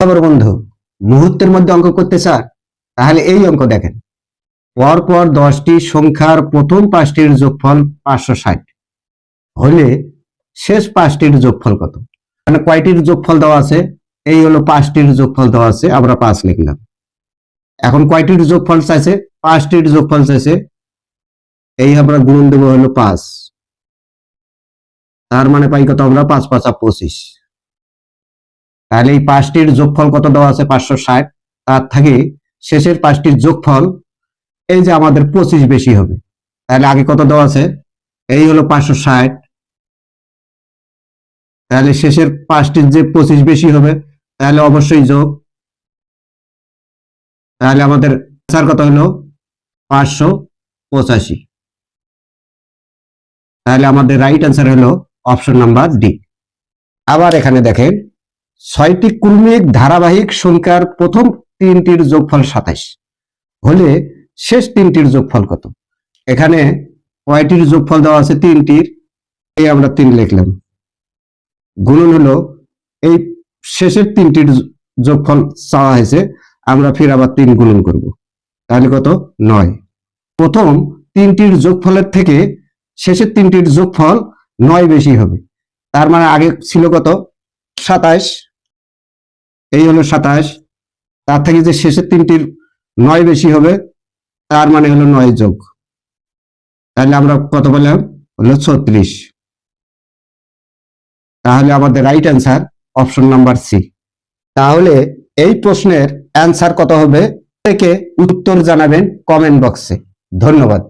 খবর বন্ধু, মুহূর্তের মধ্যে অঙ্ক করতে চান তাহলে এই অঙ্ক দেখেন। পর পর দশটি সংখ্যার প্রথম পাঁচটির যোগফল পাঁচশো ষাট। হলে শেষ পাঁচটির যোগফল কত? মানে কয়টির যোগফল দেওয়া আছে? এই হলো পাঁচটির যোগফল দেওয়া আছে, আমরা পাঁচ লিখলাম। এখন কয়টির যোগফল চাইছে? পাঁচটির যোগফল চাইছে, এই আমরা গুণন দেবো হলো পাঁচ। তার মানে পাই কত আমরা? পাঁচ পাঁচা পঁচিশ। তাহলে এই পাঁচটির যোগফল কত দেওয়া আছে? পাঁচশো ষাট। তার থেকে শেষের পাঁচটির যোগফল এই যে আমাদের পঁচিশ বেশি হবে। তাহলে আগে কত দেওয়া আছে? এই হলো পাঁচশো ষাট। তাহলে শেষের পাঁচটির যে পঁচিশ বেশি হবে, তাহলে অবশ্যই যোগ। তাহলে আমাদের স্যার কত হলো? পাঁচশো পঁচাশি। তাহলে আমাদের রাইট অ্যান্সার হলো অপশন নাম্বার ডি আবার এখানে দেখেন ছয়টি ক্রমিক ধারাবাহিক সংখ্যার প্রথম তিনটির যোগফল সাতাইশ। হলে শেষ তিনটির যোগফল কত? এখানে কয়টির যোগফল দেওয়া আছে? তিনটির। এই আমরা তিন লিখলাম। গুণন হলো, এই শেষের তিনটির যোগফল চাওয়া হয়েছে, আমরা ফির আবার তিন গুণন করব। তাহলে কত? নয়। প্রথম তিনটির যোগফলের থেকে শেষের তিনটির যোগফল নয় বেশি হবে। তার মানে আগে ছিল কত? সাতাশ এই হলো সাতাশ। তার থেকে যে শেষের তিনটির নয় বেশি হবে, তার মানে হলো নয় যোগ। তাহলে আমরা কত বললাম হলো ছত্রিশ। তাহলে আমাদের right answer option number C তাহলে এই প্রশ্নের অ্যান্সার কত হবে? থেকে উত্তর জানাবেন কমেন্ট বক্সে ধন্যবাদ।